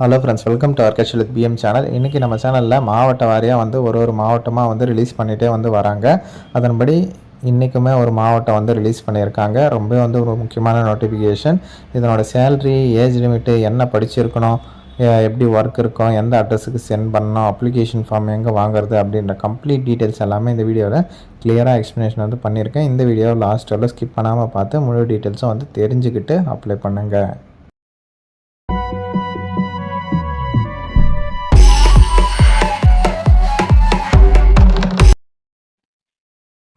Hello friends welcome to our with PM channel இன்றைக்கி நம்ம சேனலில் மாவட்ட வாரியாக வந்து ஒரு ஒரு மாவட்டமாக வந்து ரிலீஸ் பண்ணிகிட்டே வந்து வராங்க. அதன்படி இன்றைக்குமே ஒரு மாவட்டம் வந்து ரிலீஸ் பண்ணியிருக்காங்க. ரொம்ப வந்து ஒரு முக்கியமான நோட்டிஃபிகேஷன் இதனோட சேல்ரி ஏஜ் லிமிட்டு என்ன படிச்சிருக்கணும் எப்படி ஒர்க் இருக்கும் எந்த அட்ரஸுக்கு சென்ட் பண்ணணும் அப்ளிகேஷன் ஃபார்ம் எங்கே வாங்குறது அப்படின்ற கம்ப்ளீட் டீட்டெயில்ஸ் எல்லாமே இந்த வீடியோவில் கிளியராக எக்ஸ்ப்ளனேஷன் வந்து பண்ணியிருக்கேன். இந்த வீடியோ லாஸ்ட் வரல ஸ்கிப் பண்ணாமல் பார்த்து முழு டீட்டெயில்ஸும் வந்து தெரிஞ்சுக்கிட்டு அப்ளை பண்ணுங்கள்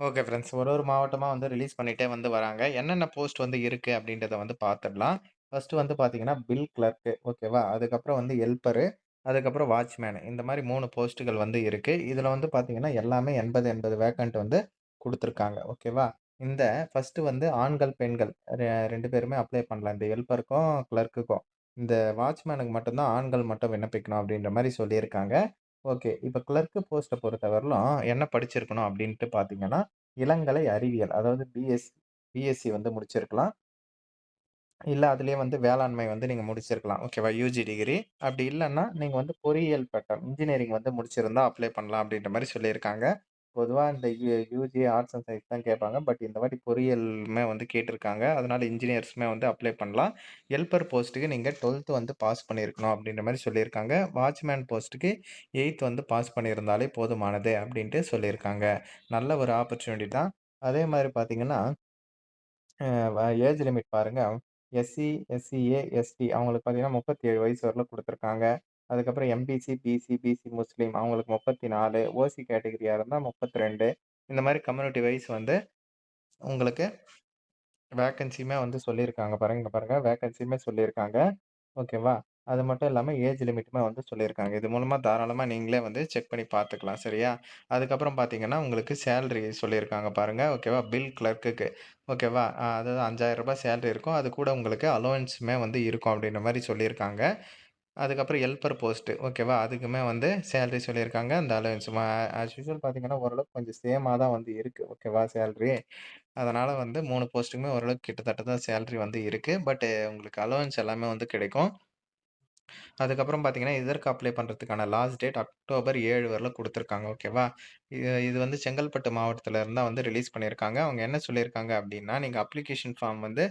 ஓகே ஃப்ரெண்ட்ஸ். ஒரு ஒரு மாவட்டமாக வந்து ரிலீஸ் பண்ணிகிட்டே வந்து வராங்க. என்னென்ன போஸ்ட் வந்து இருக்குது அப்படின்றத வந்து பார்த்துடலாம் ஃபஸ்ட்டு வந்து பார்த்தீங்கன்னா பில் கிளர்க்கு ஓகேவா? அதுக்கப்புறம் வந்து ஹெல்ப்பரு அதுக்கப்புறம் வாட்ச்மேனு இந்த மாதிரி மூணு போஸ்ட்டுகள் வந்து இருக்குது இதில் வந்து பார்த்தீங்கன்னா எல்லாமே எண்பது எண்பது வேக்கண்ட் வந்து கொடுத்துருக்காங்க ஓகேவா? இந்த ஃபஸ்ட்டு வந்து ஆண்கள் பெண்கள் ரெண்டு பேருமே அப்ளை பண்ணலாம். இந்த ஹெல்ப்பருக்கும் கிளர்க்குக்கும் இந்த வாட்ச்மேனுக்கு மட்டும்தான் ஆண்கள் மட்டும் விண்ணப்பிக்கணும் அப்படின்ற மாதிரி சொல்லியிருக்காங்க. ஓகே. இப்போ கிளர்க்கு போஸ்ட்டை பொறுத்தவரையிலும் என்ன படிச்சிருக்கணும் அப்படின்ட்டு பார்த்தீங்கன்னா, இளங்கலை அறிவியல். அதாவது பிஎஸ் பிஎஸ்சி வந்து முடிச்சிருக்கலாம். இல்லை அதுலேயே வந்து வேளாண்மை வந்து நீங்கள் முடிச்சிருக்கலாம். ஓகேவா? UG degree. அப்படி இல்லைன்னா நீங்கள் வந்து பொறியியல் பட்டம், இன்ஜினியரிங் வந்து முடிச்சிருந்தா அப்ளை பண்ணலாம் அப்படின்ற மாதிரி சொல்லியிருக்காங்க. பொதுவாக இந்த யூஜி ஆர்ட்ஸ் அண்ட் சயின்ஸ் தான் கேட்பாங்க. பட் இந்த வாட்டி பொறியியலுமே வந்து கேட்டிருக்காங்க. அதனால் இன்ஜினியர்ஸுமே வந்து அப்ளை பண்ணலாம். ஹெல்ப்பர் போஸ்ட்டுக்கு நீங்கள் டுவெல்த்து வந்து பாஸ் பண்ணியிருக்கணும் அப்படின்ற மாதிரி சொல்லியிருக்காங்க. வாட்ச்மேன் போஸ்ட்டுக்கு எயித் வந்து பாஸ் பண்ணியிருந்தாலே போதுமானது அப்படின்ட்டு சொல்லியிருக்காங்க. நல்ல ஒரு ஆப்பர்ச்சுனிட்டி தான். அதே மாதிரி பார்த்தீங்கன்னா, ஏஜ் லிமிட் பாருங்க. எஸ்சி, எஸ்சிஏ, எஸ்டி அவங்களுக்கு பார்த்தீங்கன்னா 37 வயசு வரல கொடுத்துருக்காங்க அதுக்கப்புறம் எம்பிசி, பிசி, பிசி முஸ்லீம் அவங்களுக்கு 34 ஓசி கேட்டகரியாக இருந்தால் முப்பத்தி ரெண்டு இந்த மாதிரி கம்யூனிட்டி வைஸ் வந்து உங்களுக்கு வேக்கன்சியுமே வந்து சொல்லியிருக்காங்க பாருங்க. பாருங்கள் வேக்கன்சியுமே சொல்லியிருக்காங்க. ஓகேவா? அது மட்டும் இல்லாமல் ஏஜ் லிமிட்டுமே வந்து சொல்லியிருக்காங்க. இது மூலமாக தாராளமாக நீங்களே வந்து செக் பண்ணி பார்த்துக்கலாம். சரியா? அதுக்கப்புறம் பார்த்தீங்கன்னா, உங்களுக்கு சேலரி சொல்லியிருக்காங்க பாருங்கள் ஓகேவா? பில் கிளர்க்குக்கு ஓகேவா? அதாவது ரூ. 5000 சேலரி இருக்கும். அது கூட உங்களுக்கு அலோவன்ஸுமே வந்து இருக்கும் அப்படின்ற மாதிரி சொல்லியிருக்காங்க. அதுக்கப்புறம் ஹெல்ப்பர் போஸ்ட்டு ஓகேவா? அதுக்குமே வந்து சேலரி சொல்லியிருக்காங்க. அந்த அலவன்ஸ் ஆஸ் யூஷுவல் பார்த்தீங்கன்னா, ஓரளவுக்கு கொஞ்சம் சேமாக தான் வந்து இருக்குது ஓகேவா? சேலரி. அதனால் வந்து மூணு போஸ்ட்டுக்குமே ஓரளவுக்கு கிட்டத்தட்ட தான் சேலரி வந்து இருக்குது பட் உங்களுக்கு அலவன்ஸ் எல்லாமே வந்து கிடைக்கும். அதுக்கப்புறம் பார்த்தீங்கன்னா, இதற்கு அப்ளை பண்ணுறதுக்கான லாஸ்ட் டேட் அக்டோபர் ஏழு வரையில் கொடுத்துருக்காங்க ஓகேவா? இது இது வந்து செங்கல்பட்டு மாவட்டத்தில் இருந்தால் வந்து ரிலீஸ் பண்ணியிருக்காங்க. அவங்க என்ன சொல்லியிருக்காங்க அப்படின்னா நீங்கள் அப்ளிகேஷன் ஃபார்ம் வந்து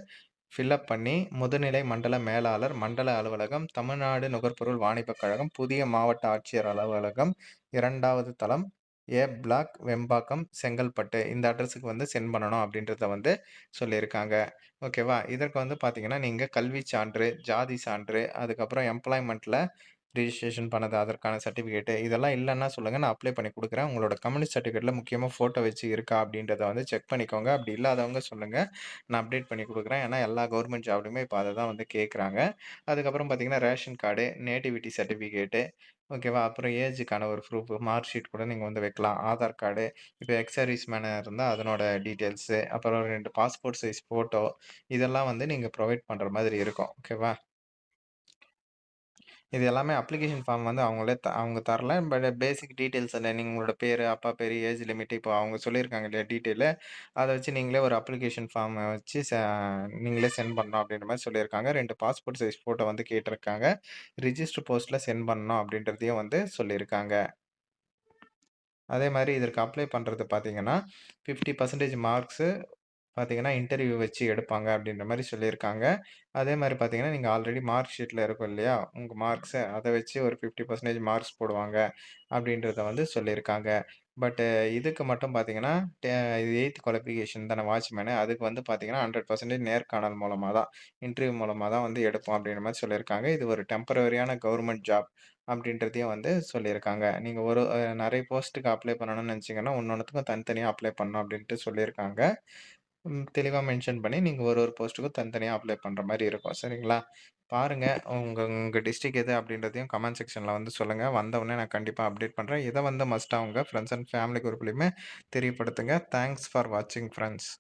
ஃபில் அப் பண்ணி, முதுநிலை மண்டல மேலாளர், மண்டல அலுவலகம், தமிழ்நாடு நுகர்பொருள் வாணிபக் கழகம், புதிய மாவட்ட ஆட்சியர் அலுவலகம், இரண்டாவது தளம், ஏ பிளாக், வெம்பாக்கம், செங்கல்பட்டு இந்த அட்ரஸுக்கு வந்து சென்ட் பண்ணணும் அப்படின்றத வந்து சொல்லியிருக்காங்க. ஓகேவா? இதற்கு வந்து பார்த்தீங்கன்னா, நீங்கள் கல்வி சான்று, ஜாதி சான்று, அதுக்கப்புறம் எம்ப்ளாய்மெண்ட்டில் ரிஜிஸ்ட்ரேஷன் பண்ணது அதற்கான சர்டிஃபிகேட்டு இதெல்லாம் இல்லைன்னா சொல்லுங்கள் நான் அப்ளை பண்ணி கொடுக்குறேன் உங்களோட கம்யூனிஸ்ட் சர்டிஃபிகேட்டில் முக்கியமாக ஃபோட்டோ வச்சு இருக்கா அப்படின்றத வந்து செக் பண்ணிக்கோங்க. அப்படி இல்லாதவங்க சொல்லுங்கள் நான் அப்டேட் பண்ணி கொடுக்குறேன் ஏன்னா எல்லா கவர்மெண்ட் ஜாப்லையுமே இப்போ அதை தான் வந்து கேட்குறாங்க. அதுக்கப்புறம் பார்த்தீங்கன்னா, ரேஷன் கார்டு, நேட்டிவிட்டி சர்டிஃபிகேட்டு ஓகேவா? அப்புறம் ஏஜுக்கான ஒரு ப்ரூஃப், மார்க் ஷீட் கூட நீங்கள் வந்து வைக்கலாம். ஆதார் கார்டு, இப்போ எக்ஸர்வீஸ் சர்வீஸ் இருந்தால் அதனோட டீட்டெயில்ஸு, அப்புறம் ரெண்டு பாஸ்போர்ட் சைஸ் ஃபோட்டோ இதெல்லாம் வந்து நீங்கள் ப்ரொவைட் பண்ணுற மாதிரி இருக்கும். ஓகேவா? இது எல்லாமே அப்ளிகேஷன் ஃபார்ம் வந்து அவங்களே த அவங்க தரல. பட் பேசிக் டீட்டெயில்ஸ் இல்லை நீங்கள் உங்களோட பேர் அப்பா பேர் ஏஜ் லிமிட் இப்போ அவங்க சொல்லியிருக்காங்க இல்லையா டீட்டெயிலு. அதை வச்சு நீங்களே ஒரு அப்ளிகேஷன் ஃபார்ம் வச்சு நீங்களே சென்ட் பண்ணணும் அப்படின்ற மாதிரி சொல்லியிருக்காங்க. ரெண்டு பாஸ்போர்ட் சைஸ் ஃபோட்டோ வந்து கேட்டிருக்காங்க. ரிஜிஸ்டர் போஸ்ட்டில் சென்ட் பண்ணணும் அப்படின்றதையும் வந்து சொல்லியிருக்காங்க. அதே மாதிரி இதற்கு அப்ளை பண்ணுறது பார்த்தீங்கன்னா, 50% மார்க்ஸு பார்த்தீங்கன்னா, இன்டர்வியூ வச்சு எடுப்பாங்க அப்படின்ற மாதிரி சொல்லியிருக்காங்க. அதே மாதிரி பார்த்தீங்கன்னா, நீங்கள் ஆல்ரெடி மார்க் ஷீட்டில் இருக்கும் இல்லையா? உங்கள் மார்க்ஸை அதை வச்சு ஒரு 50% மார்க்ஸ் போடுவாங்க அப்படின்றத வந்து சொல்லியிருக்காங்க. பட்டு இதுக்கு மட்டும் பார்த்தீங்கன்னா, இது 8த் குவாலிஃபிகேஷன் தானே வாட்ச்மேனு. அதுக்கு வந்து பார்த்தீங்கன்னா, 100% நேர்காணல் மூலமாக தான், இன்டர்வியூ மூலமாக தான் வந்து எடுப்போம் அப்படின்ற மாதிரி சொல்லியிருக்காங்க. இது ஒரு டெம்பரரியான கவர்மெண்ட் ஜாப் அப்படின்றதையும் வந்து சொல்லியிருக்காங்க. நீங்கள் ஒரு நிறைய போஸ்ட்டுக்கு அப்ளை பண்ணணும்னு நினச்சிங்கன்னா ஒன்று ஒன்றுத்துக்கும் தனித்தனியாக அப்ளை பண்ணணும் அப்படின்ட்டு சொல்லியிருக்காங்க. தெளிவாக மென்ஷன் பண்ணி, நீங்கள் ஒரு ஒரு போஸ்ட்டுக்கும் தனித்தனியாக அப்ளை பண்ணுற மாதிரி இருக்கும். சரிங்களா? பாருங்கள் உங்கள் உங்கள் டிஸ்ட்ரிக் எது அப்படின்றதையும் கமெண்ட் செக்ஷனில் வந்து சொல்லுங்க. வந்தவுடனே நான் கண்டிப்பாக அப்டேட் பண்ணுறேன் இதை வந்து மஸ்ட்டாக உங்கள் ஃப்ரெண்ட்ஸ் அண்ட் ஃபேமிலி குரூப்லையுமே தெரியப்படுத்துங்க. தேங்க்ஸ் ஃபார் வாட்சிங் ஃப்ரெண்ட்ஸ்